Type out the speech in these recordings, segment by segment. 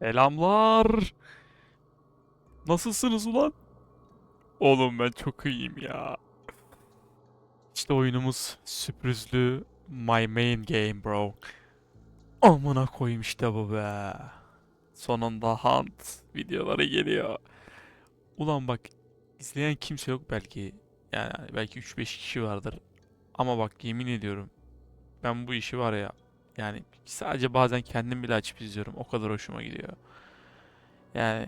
Selamlar. Nasılsınız ulan? Oğlum ben çok iyiyim ya. İşte oyunumuz sürprizli My Main Game bro. Amına koyayım işte bu be. Sonunda Hunt videoları geliyor. Ulan bak izleyen kimse yok belki. Yani belki 3-5 kişi vardır. Ama bak yemin ediyorum ben bu işi var ya yani sadece bazen kendim bile açıp izliyorum. O kadar hoşuma gidiyor. Yani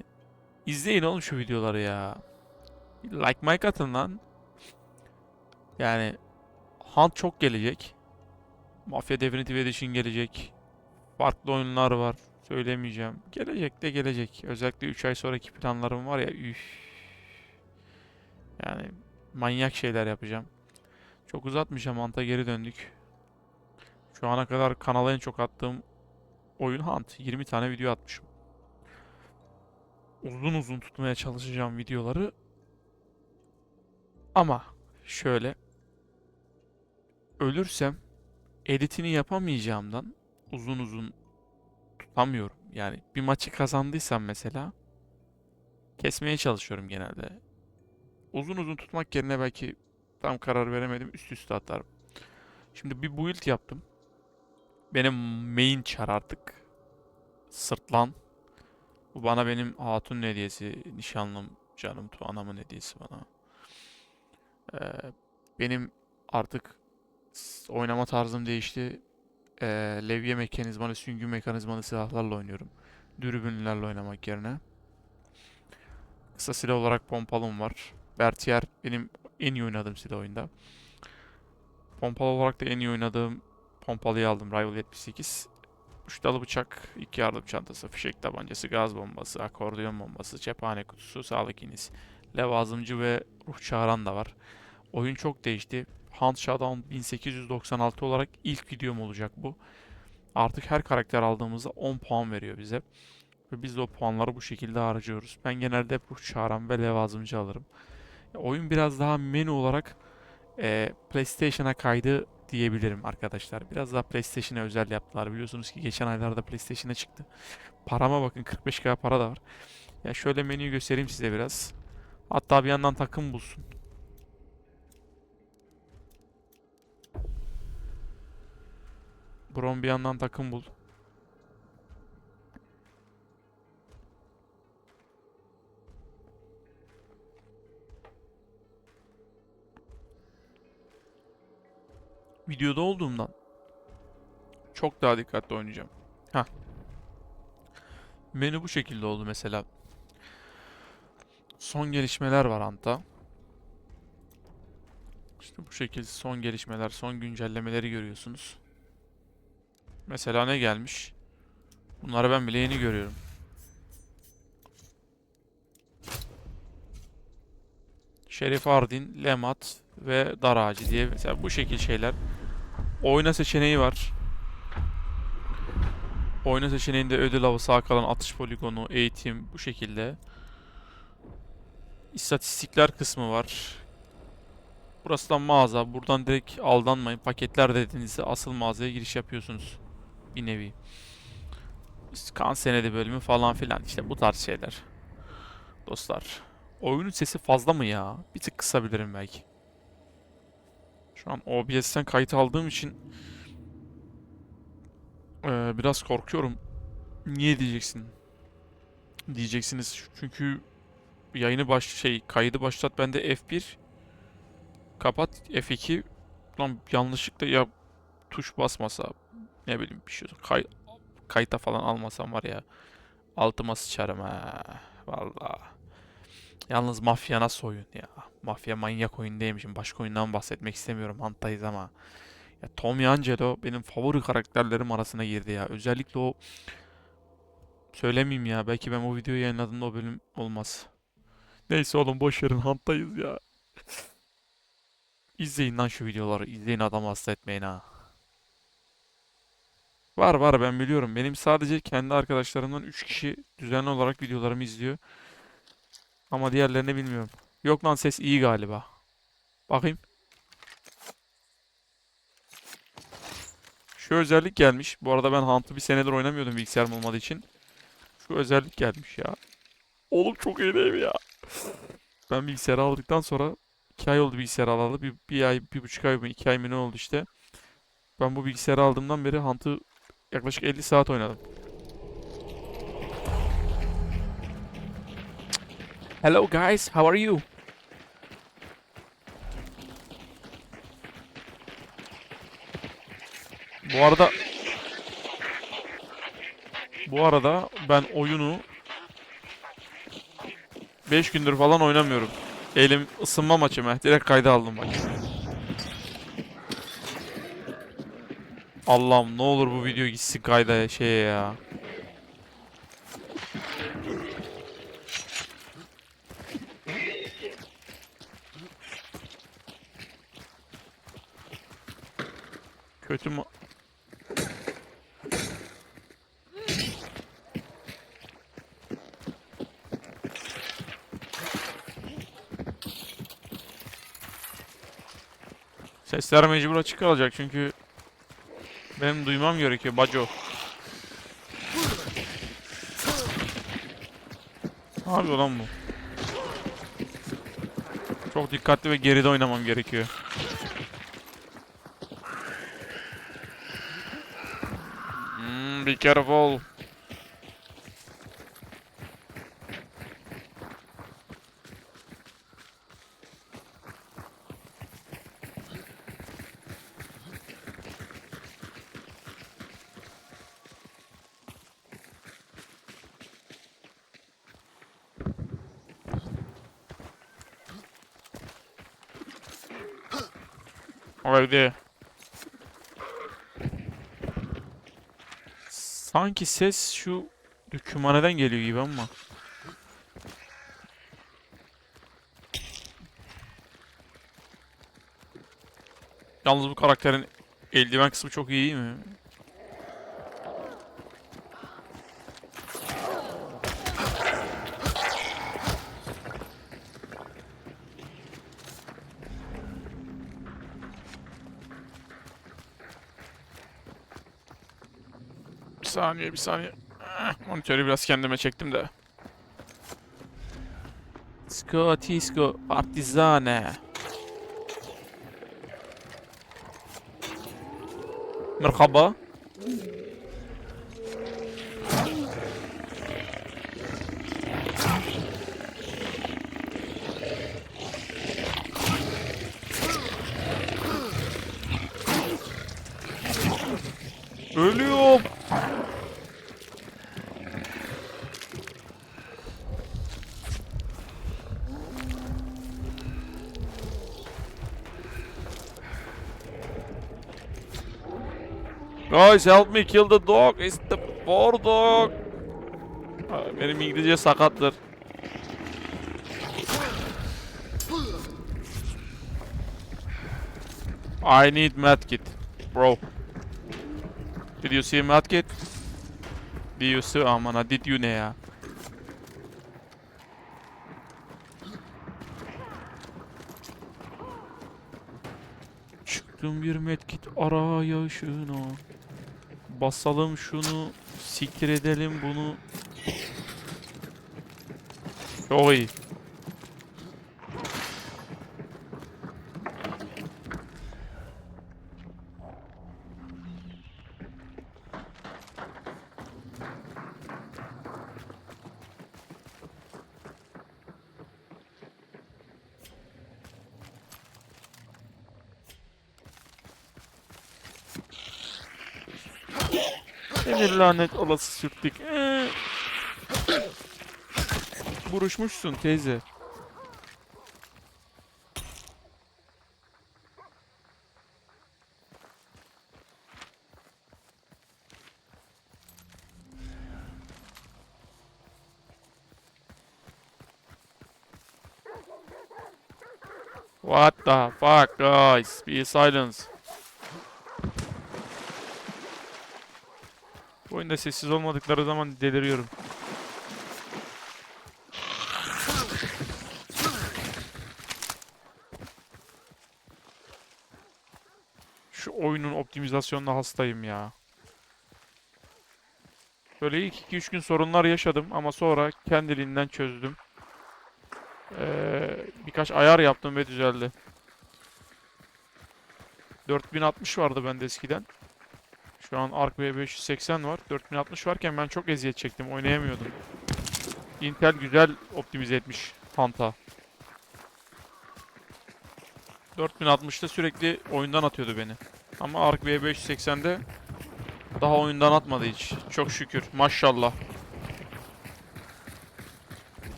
izleyin oğlum şu videoları ya. Like Mike atın lan. Yani Hunt çok gelecek. Mafya Definitive Edition gelecek. Farklı oyunlar var. Söylemeyeceğim. Gelecek de gelecek. Özellikle 3 ay sonraki planlarım var ya. Üf. Yani manyak şeyler yapacağım. Çok uzatmayacağım. Hunt'a geri döndük. Şu ana kadar kanala en çok attığım oyun Hunt. 20 tane video atmışım. Uzun uzun tutmaya çalışacağım videoları. Ama şöyle ölürsem editini yapamayacağımdan uzun uzun tutamıyorum. Yani bir maçı kazandıysam mesela kesmeye çalışıyorum genelde. Uzun uzun tutmak yerine belki tam karar veremedim üst üste atarım. Şimdi bir build yaptım. Benim main çar artık. Sırtlan. Bu bana benim hatun hediyesi. Nişanlım canım anamın hediyesi bana. Ee, benim artık oynama tarzım değişti. Ee, levye mekanizmalı, süngü mekanizmalı silahlarla oynuyorum. Dürbünlerle oynamak yerine. Kısa silah olarak pompalım var. Bertier benim en iyi oynadığım silah oyunda. Pompalı olarak da en iyi oynadığım pompalıyı aldım. Rival 78. Üç dalı bıçak, iki yardım çantası, fişek tabancası, gaz bombası, akordeon bombası, cephane kutusu, sağlık iğnesi, levazımcı ve ruh çağıran da var. Oyun çok değişti. Hunt Showdown 1896 olarak ilk videom olacak bu. Artık her karakter aldığımızda 10 puan veriyor bize. Ve biz de o puanları bu şekilde harcıyoruz. Ben genelde hep ruh çağıran ve levazımcı alırım. Oyun biraz daha menü olarak e, PlayStation'a kaydı diyebilirim arkadaşlar. Biraz daha PlayStation'a özel yaptılar. Biliyorsunuz ki geçen aylarda PlayStation'a çıktı. Parama bakın 45k para da var. Ya şöyle menüyü göstereyim size biraz. Hatta bir yandan takım bulsun. Brom bir yandan takım bul. Videoda olduğumdan çok daha dikkatli oynayacağım. Ha. Menü bu şekilde oldu mesela. Son gelişmeler var Anta. İşte bu şekilde son gelişmeler, son güncellemeleri görüyorsunuz. Mesela ne gelmiş? Bunları ben bile yeni görüyorum. Şerif Ardin, Lemat ve Dar diye mesela bu şekil şeyler. Oyna seçeneği var. Oyna seçeneğinde ödül avı, sağ kalan atış poligonu, eğitim bu şekilde. İstatistikler kısmı var. Burası da mağaza. Buradan direkt aldanmayın. Paketler dediğinizde asıl mağazaya giriş yapıyorsunuz. Bir nevi. Kan senedi bölümü falan filan. İşte bu tarz şeyler. Dostlar. Oyunun sesi fazla mı ya? Bir tık kısabilirim belki. Şu an OBS'ten kayıt aldığım için eee, biraz korkuyorum. Niye diyeceksin? Diyeceksiniz çünkü yayını baş şey kaydı başlat bende F1 kapat F2 lan yanlışlıkla ya tuş basmasa ne bileyim bir şey kay kayıta falan almasam var ya altıma sıçarım ha vallahi. Yalnız mafya nasıl oyun ya? Mafya manyak oyun değilmişim. Başka oyundan bahsetmek istemiyorum. Hantayız ama. Ya Tommy Angelo benim favori karakterlerim arasına girdi ya. Özellikle o söylemeyeyim ya. Belki ben o videoyu yayınladığımda o bölüm olmaz. Neyse oğlum boş verin. Hantayız ya. İzleyin lan şu videoları. İzleyin adamı hasta etmeyin ha. Var var ben biliyorum. Benim sadece kendi arkadaşlarımdan 3 kişi düzenli olarak videolarımı izliyor. Ama diğerlerini bilmiyorum. Yok lan ses iyi galiba. Bakayım. Şu özellik gelmiş. Bu arada ben Hunt'ı bir senedir oynamıyordum bilgisayarım olmadığı için. Şu özellik gelmiş ya. Oğlum çok iyi ya? Ben bilgisayarı aldıktan sonra iki ay oldu bilgisayar alalı. Bir, bir ay, bir buçuk ay mı, iki ay mı ne oldu işte. Ben bu bilgisayarı aldığımdan beri Hunt'ı yaklaşık 50 saat oynadım. Hello guys, how are you? Bu arada bu arada ben oyunu 5 gündür falan oynamıyorum. Elim ısınma maçı mı? Direkt kayda aldım bak. Allah'ım ne olur bu video gitsin kayda şeye ya. Kötü mü? Sesler mecbur açık kalacak çünkü benim duymam gerekiyor baco. Ne yapıyor lan bu? Çok dikkatli ve geride oynamam gerekiyor. Hmm, be careful. Haydi. Sanki ses şu kümaneden geliyor gibi ama. Yalnız bu karakterin eldiven kısmı çok iyi değil mi? Saniye, bir saniye. Eh, Monitörü biraz kendime çektim de. Scotisco Partizane. Merhaba. Guys help me kill the dog. It's the poor dog. Benim İngilizce sakattır. I need medkit, bro. Did you see medkit? Did you see? Aman ha, did you ne ya? Çıktım bir medkit arayışına. Basalım şunu, siktir edelim bunu. Çok iyi. Seni lanet olası sürttük. Ee. Buruşmuşsun teyze. What the fuck guys? Be silence. Oyunda sessiz olmadıkları zaman deliriyorum. Şu oyunun optimizasyonuna hastayım ya. Böyle ilk 2-3 gün sorunlar yaşadım ama sonra kendiliğinden çözdüm. Ee, birkaç ayar yaptım ve düzeldi. 4060 vardı bende eskiden. Şu an Arc V580 var. 4060 varken ben çok eziyet çektim. Oynayamıyordum. Intel güzel optimize etmiş Fanta. 4060'da sürekli oyundan atıyordu beni. Ama Arc V580'de daha oyundan atmadı hiç. Çok şükür. Maşallah.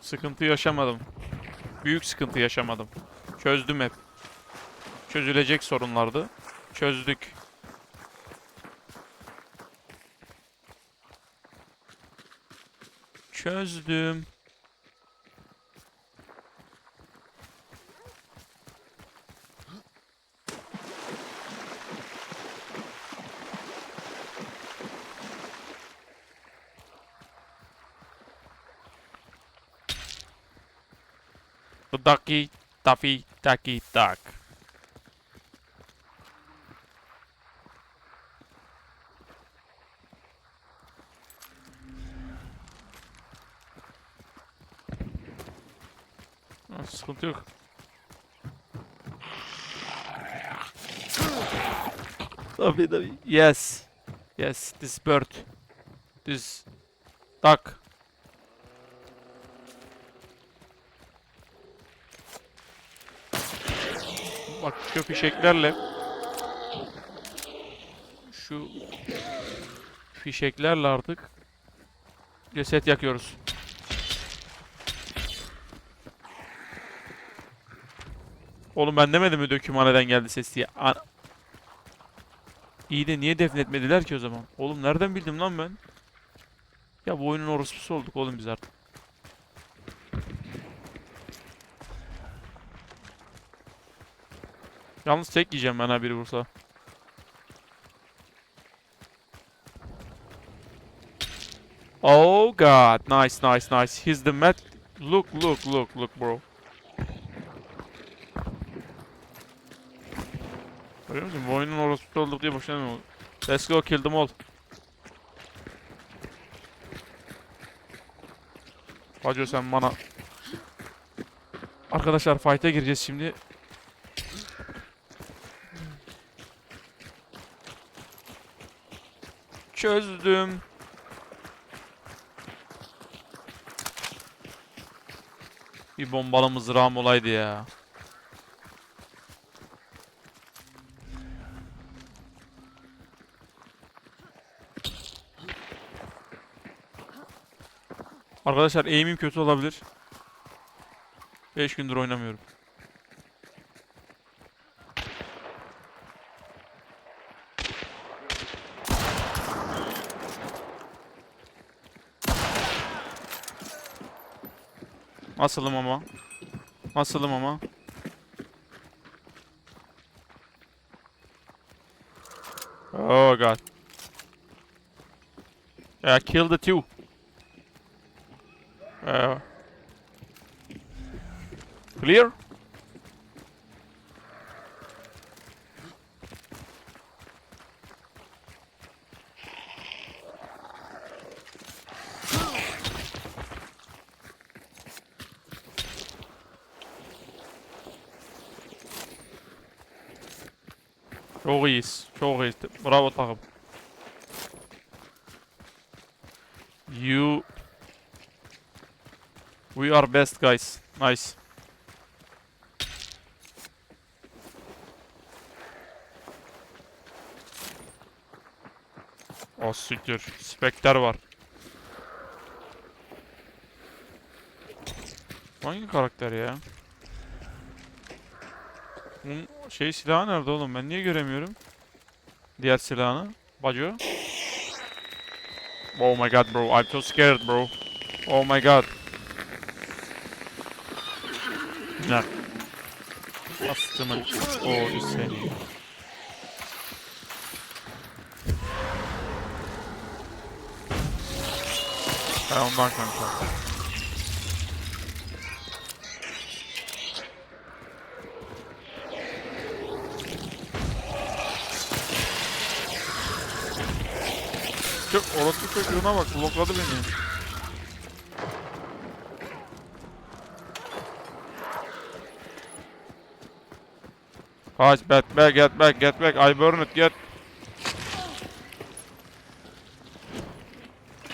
Sıkıntı yaşamadım. Büyük sıkıntı yaşamadım. Çözdüm hep. Çözülecek sorunlardı. Çözdük. Çözdüm. The ducky, duffy, ducky, duck. Ha, sıkıntı yok. Tabii tabii. Yes. Yes, this bird. This duck. Bak şu fişeklerle şu fişeklerle artık ceset yakıyoruz. Oğlum ben demedim mi dökümhaneden geldi ses diye. Ana- İyi de niye defnetmediler ki o zaman? Oğlum nereden bildim lan ben? Ya bu oyunun orospusu olduk oğlum biz artık. Yalnız tek yiyeceğim ben ha biri vursa. Oh god. Nice nice nice. He's the met. Look look look look bro. Görüyor musun? Bu oyunun orospusu olduk diye boşuna mı? Let's go kill them all. Hacı sen bana... Arkadaşlar fight'e gireceğiz şimdi. Çözdüm. Bir bombalı mızrağım olaydı ya. Arkadaşlar aim'im kötü olabilir. 5 gündür oynamıyorum. Nasılım ama? Nasılım ama? Oh god. Yeah, kill the two. Clear? Çok. Bravo takım. You... We are best guys. Nice. O siktir. Spekter var. Hangi karakter ya? Bunun şey silahı nerede oğlum? Ben niye göremiyorum? Diğer silahını. Baco. Oh my god bro. I'm so scared bro. Oh my god. Ya. Bastımın o seni. Ha ondan kanka. Orospu çocuğuna bak blokladı beni. Kaç get back get back get back I burn it get.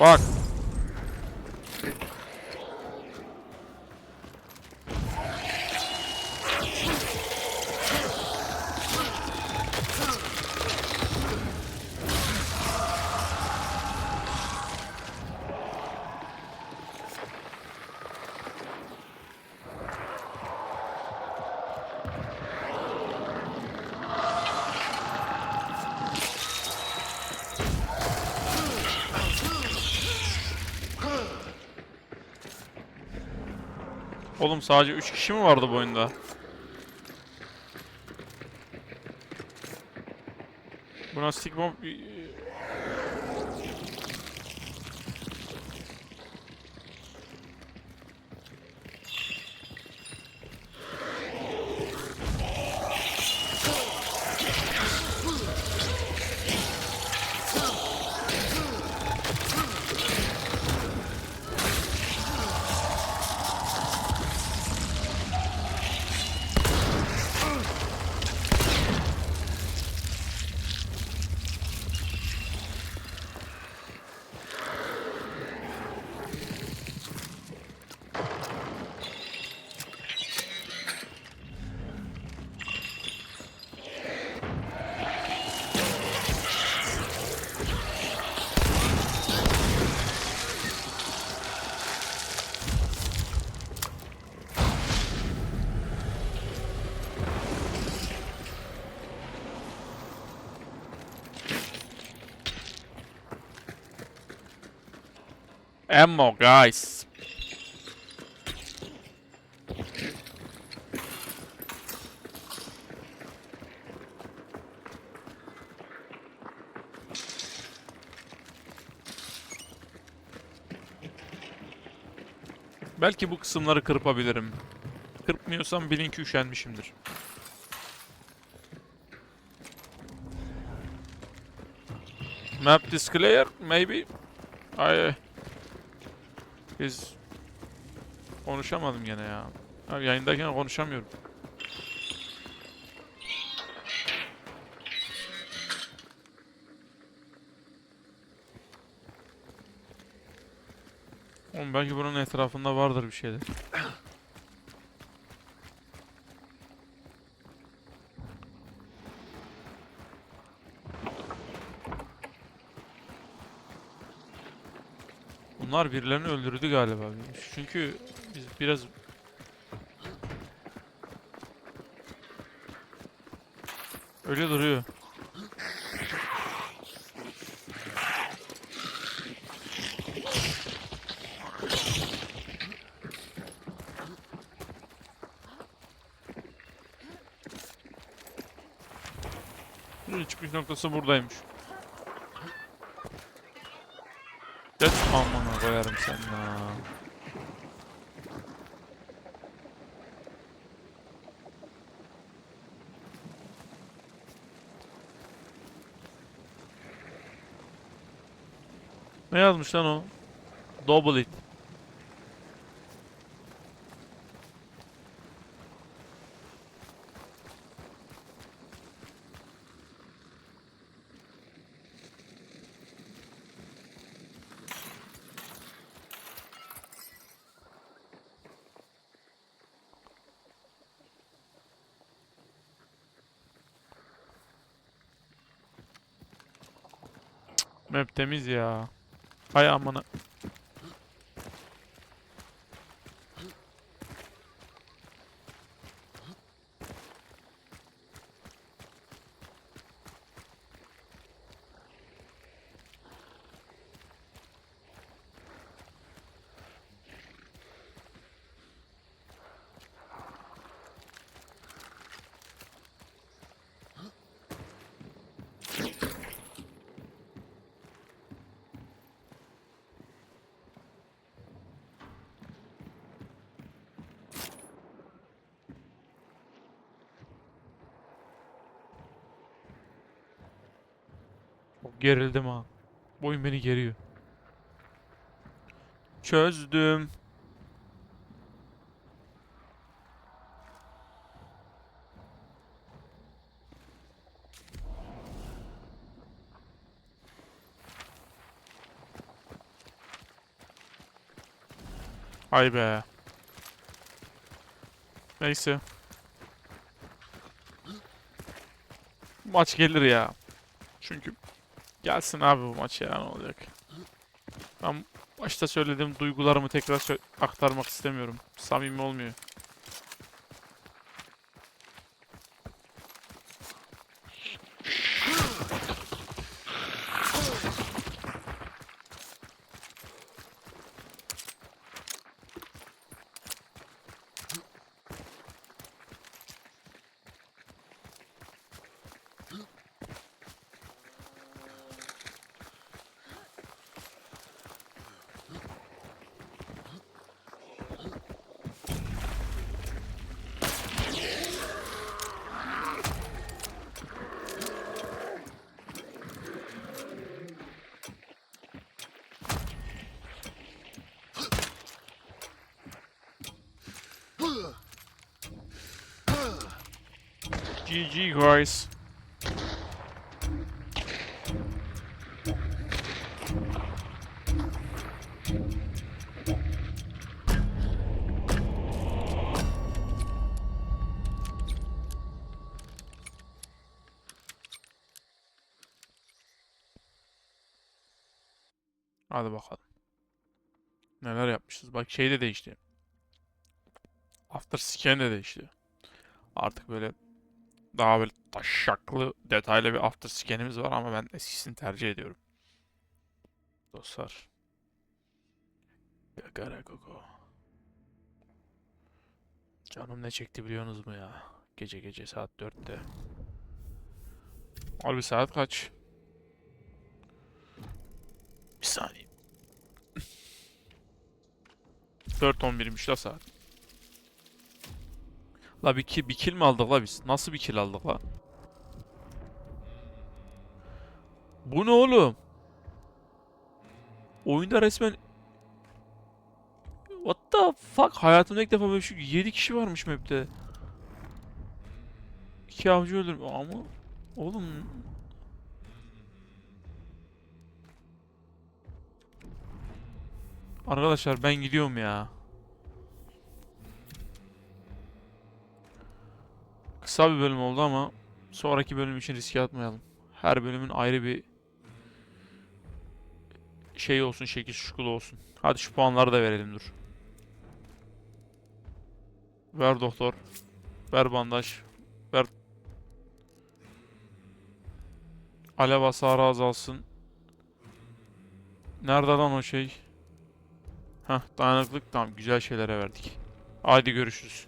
Bak. Oğlum sadece 3 kişi mi vardı bu oyunda? Buna Sigma... Ammo guys. Belki bu kısımları kırpabilirim. Kırpmıyorsam bilin ki üşenmişimdir. Map is clear, maybe. I... Biz... Konuşamadım gene ya. Abi yayındayken konuşamıyorum. Oğlum belki bunun etrafında vardır bir şeyler. Bunlar birilerini öldürdü galiba. Çünkü biz biraz öyle duruyor. Çıkış noktası buradaymış. Geç amına koyarım sen ya. Ne yazmış lan o? Double it. Map temiz ya. Hay amına. Gerildim ha. Bu oyun beni geriyor. Çözdüm. Ay be. Neyse. Maç gelir ya. Çünkü gelsin abi bu maç ya ne olacak. Ben başta söylediğim duygularımı tekrar aktarmak istemiyorum. Samimi olmuyor. GG guys. Hadi bakalım. Neler yapmışız. Bak şey de değişti. After scan de değişti. Artık böyle daha böyle taşaklı, detaylı bir after scan'imiz var ama ben eskisini tercih ediyorum. Dostlar. Gagara gogo. Canım ne çekti biliyorsunuz mu ya? Gece gece saat 4'te. Abi saat kaç? Bir saniye. 4.11'miş la saat. La bir, ki, bir kill mi aldık la biz? Nasıl bir kill aldık la? Bu ne oğlum? Oyunda resmen What the fuck? Hayatımda ilk defa böyle şu 7 kişi varmış map'te. İki avcı öldürüm ama oğlum Arkadaşlar ben gidiyorum ya. Kısa bir bölüm oldu ama sonraki bölüm için riske atmayalım. Her bölümün ayrı bir şey olsun, şekil şukul olsun. Hadi şu puanları da verelim dur. Ver doktor. Ver bandaj. Ver. Alev hasarı azalsın. Nerede lan o şey? Heh dayanıklık tamam güzel şeylere verdik. Haydi görüşürüz.